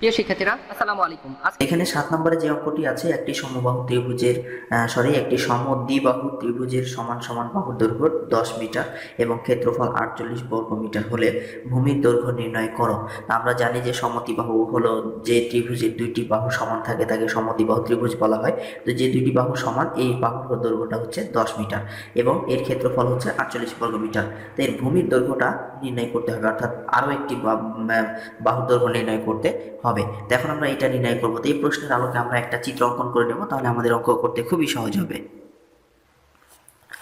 প্রিয় শিক্ষার্থীরা আসসালামু আলাইকুম। এখানে সাত নম্বরে যে অঙ্কটি আছে একটি সমবাহু ত্রিভুজের সরি একটি সমদ্বিবাহু ত্রিভুজের সমান সমান বাহু দৈর্ঘ্য দশ মিটার এবং ক্ষেত্রফল আটচল্লিশ বর্গ মিটার হলে ভূমির দৈর্ঘ্য নির্ণয় করো। আমরা জানি যে সমদ্বিবাহু হলো যে ত্রিভুজের দুইটি বাহু সমান থাকে তাকে সমদ্বিবাহু ত্রিভুজ বলা হয়। তো যে দুইটি বাহু সমান এই বাহুর দৈর্ঘ্যটা হচ্ছে দশ মিটার এবং এর ক্ষেত্রফল হচ্ছে আটচল্লিশ বর্গ মিটার। তো এর ভূমির দৈর্ঘ্যটা নির্ণয় করতে হবে অর্থাৎ আরও একটি বা- উম, বাহুর দৈর্ঘ্য নির্ণয় করতে হবে। তো এখন আমরা এটা নির্ণয় করব। তো এই প্রশ্নের আলোকে আমরা একটা চিত্র অঙ্কন করে নেব। তাহলে আমাদের অঙ্ক করতে খুবই সহজ হবে।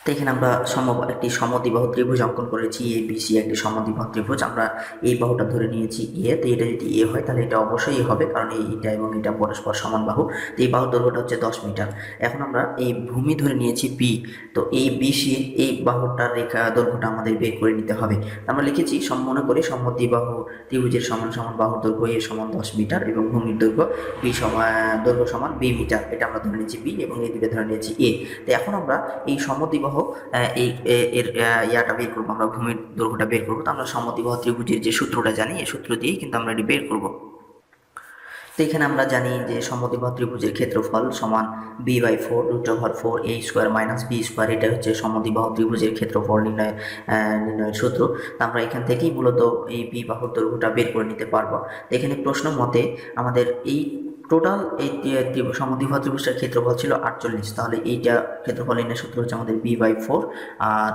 তো এখানে আমরা সম একটি সমদ্বিবাহু ত্রিভুজ অঙ্কন করেছি এ বি সি একটি সমদ্বিবাহু ত্রিভুজ। আমরা এই বাহুটা ধরে নিয়েছি এ তো। এটা যদি এ হয়, তাহলে এটা অবশ্যই হবে, কারণ এই এটা এবং এটা পরস্পর সমান বাহু। তো এই বাহুর দৈর্ঘ্যটা হচ্ছে দশ মিটার। এখন আমরা এই ভূমি ধরে নিয়েছি বি তো এই বি সি এই বাহুটার রেখা দৈর্ঘ্যটা আমাদের বের করে নিতে হবে। আমরা লিখেছি, সম মনে করি সমদ্বিবাহু ত্রিভুজের সমান সমান বাহুর দৈর্ঘ্য এ সমান দশ মিটার এবং ভূমির দৈর্ঘ্য বি সমান, দৈর্ঘ্য সমান বি মিটার। এটা আমরা ধরে নিয়েছি বি এবং এই দিকে ধরে নিয়েছি এ তো এখন আমরা এই সমদ্বিবাহ আহ, এই এর ইয়াটা বের করব আমরা ভূমির দৈর্ঘ্যটা বের করব। তো আমরা সমদ্বিবাহ ত্রিভুজের যে সূত্রটা জানি এই সূত্র দিয়েই কিন্তু আমরা এটি বের করব। তো এখানে আমরা জানি যে সমদ্বিবাহ ত্রিভুজের ক্ষেত্রফল সমান B by four root over four A square minus B square এটা হচ্ছে সমদ্বিবাহ ত্রিভুজের ক্ষেত্রফল নির্ণয় নির্ণয়ের সূত্র। তো আমরা এখান থেকেই মূলত এই বি বাহুর দৈর্ঘ্যটা বের করে নিতে পারব। তো এখানে প্রশ্ন মতে আমাদের এই টোটাল এই সমদ্বিবাহ ত্রিভুজটার ক্ষেত্রফল ছিল আটচল্লিশ। তাহলে এইটা ক্ষেত্রফল নির্ণয় সূত্র হচ্ছে আমাদের B by four R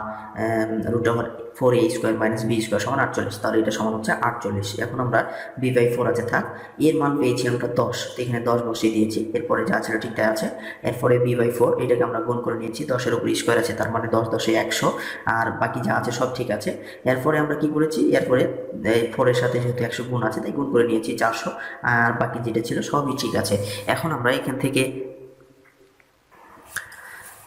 root over four A square minus B square সমান আটচল্লিশ। তাহলে এটা সমান হচ্ছে আটচল্লিশ। এখন আমরা বি বাই ফোর আছে, থাক। এর মান পেয়েছি আমরা দশ। এখানে দশ বসিয়ে দিয়েছি। এরপরে যা ছিল ঠিকঠাক আছে। এরপরে বি বাই ফোর এটাকে আমরা গুণ করে নিয়েছি। দশের উপর স্কোয়ার আছে, তার মানে দশ দশে একশো। আর বাকি যা আছে সব ঠিক আছে। এরপরে আমরা কি করেছি? এরপরে ফোরের সাথে যেহেতু একশো গুণ আছে, তাই গুণ করে নিয়েছি চারশো। আর বাকি যেটা ছিল সবই ঠিক আছে। এখন আমরা এখান থেকে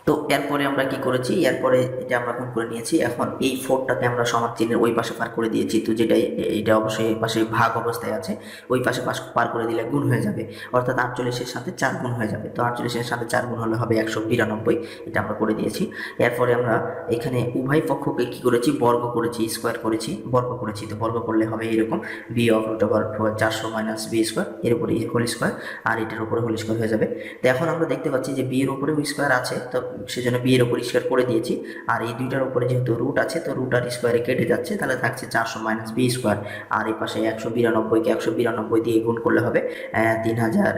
তো এরপরে আমরা কি করেছি? এরপরে এটা আমরা গুণ করে নিয়েছি। এখন এই ফোরটাকে আমরা সমান চিহ্নের ওই পাশে পার করে দিয়েছি। তো যেটা এটা অবশ্যই এই পাশে ভাগ অবস্থায় আছে। ওই পাশে পাশ পার করে দিলে গুণ হয়ে যাবে। অর্থাৎ আটচল্লিশের সাথে চার গুণ হয়ে যাবে। তো আটচল্লিশের সাথে চার গুণ হলে হবে একশো বিরানব্বই। এটা আমরা করে দিয়েছি। এরপরে আমরা এখানে উভয় পক্ষকে কি করেছি? বর্গ করেছি, স্কোয়ার করেছি। বর্গ করেছি। তো বর্গ করলে হবে এরকম বি অফ রুট ওভার চারশো মাইনাস বি স্কোয়ার এর উপরে হোল স্কোয়ার আর এটার উপরে হোল স্কোয়ার হয়ে যাবে। তো এখন আমরা দেখতে পাচ্ছি যে বি এর উপরে স্কোয়ার আছে। তো সেজন্য বি এর উপর স্কোয়ার করে দিয়েছি। আর এই দুইটার উপরে যেহেতু রুট আছে, তো রুট আর স্কোয়ারে কেটে যাচ্ছে, তাহলে থাকছে চারশো মাইনাস বি স্কোয়ার আর এই পাশে একশো বিরানব্বইকে একশো বিরানব্বই দিয়ে গুণ করলে হবে তিন হাজার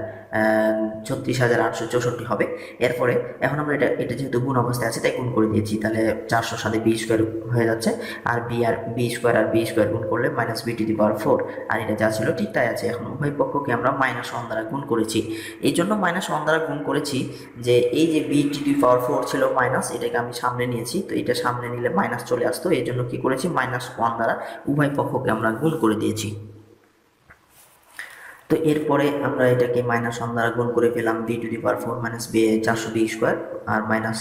ছত্রিশ হাজার আটশো চৌষট্টি হবে। এরপরে এখন আমরা এটা এটা যেহেতু গুণ অবস্থায় আছে, তাই গুণ করে দিয়েছি। তাহলে চারশোর সাথে বি স্কোয়ার হয়ে যাচ্ছে। আর বি আর বি স্কোয়ার আর বি স্কোয়ার গুণ করলে minus B to the power four আর এটা যা ছিল ঠিক তাই আছে। এখন উভয় পক্ষকে আমরা মাইনাস ওয়ান দ্বারা গুণ করেছি। এই জন্য মাইনাস ওয়ান দ্বারা গুণ করেছি যে, এই যে B to the power four ছিল মাইনাস এটাকে আমি সামনে নিয়েছি, তো এটা সামনে নিলে মাইনাস চলে আসতো এই জন্য কি করেছি? মাইনাস ওয়ান দ্বারা উভয় পক্ষকে আমরা গুণ করে দিয়েছি। তো এরপরে আমরা এটাকে মাইনাস ওয়ান দ্বারা গুণ করে পেলাম b to the power four minus b চারশো বি স্কোয়ার আর মাইনাস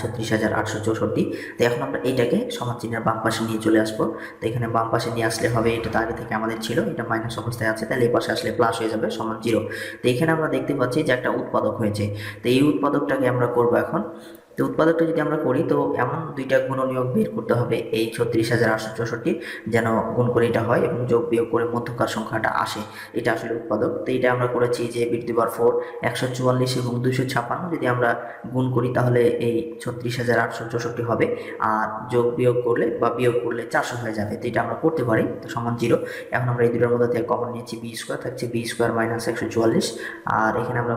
ছত্রিশ হাজার আটশো চৌষট্টি। তো এখন আমরা এইটাকে সমান চিহ্নের বাম পাশে নিয়ে চলে আসব। তো এখানে বাম পাশে নিয়ে আসলে হবে, এটা তো আগে থেকে আমাদের ছিল, এটা মাইনাস অবস্থায় আছে, তাহলে এই পাশে আসলে প্লাস হয়ে যাবে, সমান জিরো তো এখানে আমরা দেখতে পাচ্ছি যে একটা উৎপাদক হয়েছে। তো এই উৎপাদকটাকে আমরা করব এখন তো উৎপাদকটা যদি আমরা করি, তো এমন দুইটা গুণনীয়ক বের করতে হবে। এই ছত্রিশ হাজার আটশো চৌষট্টি যেন গুণ করে এটা হয় এবং যোগ বিয়োগ করে মধ্যকার সংখ্যাটা আসে। এটা আসলে উৎপাদক। তো এটা আমরা করেছি যে বৃদ্ধি বার ফোর, একশো চুয়াল্লিশ এবং দুশো ছাপ্পান্ন। যদি আমরা গুণ করি, তাহলে এই ছত্রিশ হাজার আটশো চৌষট্টি হবে। আর যোগ বিয়োগ করলে বা বিয়োগ করলে চারশো হয়ে যাবে। তো এটা আমরা করতে পারি, তো সমান জিরো। এখন আমরা এই দুটোর মধ্যে থেকে কমন নিয়েছি বি স্কোয়ার থাকছে বি স্কোয়ার মাইনাস একশো চুয়াল্লিশ। আর এখানে আমরা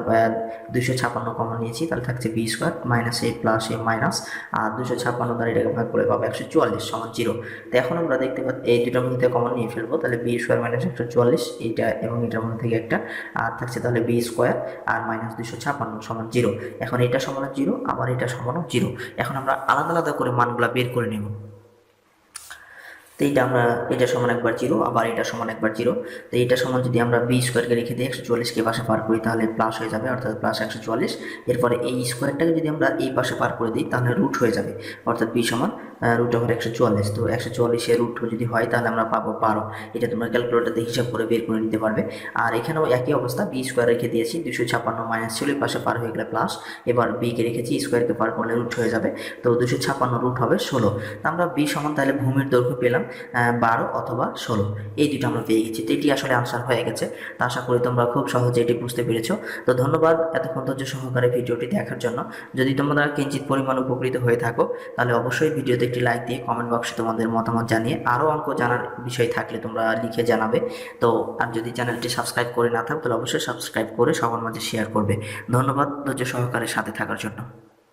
দুশো ছাপ্পান্ন কমন নিয়েছি, তাহলে থাকছে b square minus a plus a minus আর দুশো ছাপ্পান্ন দ্বারা এটাকে ভাগ করে পাবো একশো চুয়াল্লিশ সমান জিরো তো এখন আমরা দেখতে পাচ্ছি এই দুটোর মধ্যে কমন নিয়ে ফেলব, তাহলে বি স্কোয়ার মাইনাস একশো চুয়াল্লিশ, এইটা এবং এটার মধ্যে থেকে একটা, আর থাকছে তাহলে বি স্কোয়ার আর মাইনাস দুশো ছাপ্পান্ন সমান জিরো এখন এটা সমান জিরো আবার এটা সমান জিরো এখন আমরা আলাদা আলাদা করে মানগুলো বের করে নেব। তো এইটা আমরা এটা সমান একবার জিরো, আবার এটা সমান একবার জিরো। তো এটা সমান যদি আমরা বি স্কোয়ারকে রেখে দিই, একশো চুয়াল্লিশকে পাশে পার করি, তাহলে প্লাস হয়ে যাবে, অর্থাৎ প্লাস একশো চুয়াল্লিশ। এরপরে এই স্কোয়ারটাকে যদি আমরা এই পাশে পার করে দিই, তাহলে রুট হয়ে যাবে, অর্থাৎ বি সমান রুট ওভার একশো চুয়াল্লিশ। তো একশো চুয়াল্লিশের রুট যদি হয়, তাহলে আমরা পাবো বারো। এটা তোমরা ক্যালকুলেটারতে হিসাব করে বের করে নিতে পারবে। আর এখানেও একই অবস্থা বি স্কোয়ার রেখে দিয়েছি, দুশো ছাপ্পান্ন মাইনাস ছিল পাশে পার হয়ে গেলে প্লাস এবার বিকে রেখেছি স্কোয়ারকে পার করলে রুট হয়ে যাবে। তো দুশো ছাপ্পান্ন রুট হবে ষোলো। তো আমরা বি সমান তাহলে ভূমির দৈর্ঘ্য পেলাম বারো অথবা ষোলো। এই দুটো আমরা পেয়ে গেছি। তো এটি আসলে আনসার হয়ে গেছে। তো আশা করি তোমরা খুব সহজে এটি বুঝতে পেরেছ। তো ধন্যবাদ এতক্ষণ ধৈর্য সহকারে ভিডিওটি দেখার জন্য। যদি তোমরা কিঞ্চিত পরিমাণ উপকৃত হয়ে থাকো, তাহলে অবশ্যই ভিডিওতে একটি লাইক দিয়ে কমেন্ট বক্সে তোমাদের মতামত জানিয়ে আরও অঙ্ক জানার বিষয় থাকলে তোমরা লিখে জানাবে। তো আর যদি চ্যানেলটি সাবস্ক্রাইব করে না থাকো, তাহলে অবশ্যই সাবস্ক্রাইব করে সবার মাঝে শেয়ার করবে। ধন্যবাদ, ধৈর্য সহকারের সাথে থাকার জন্য।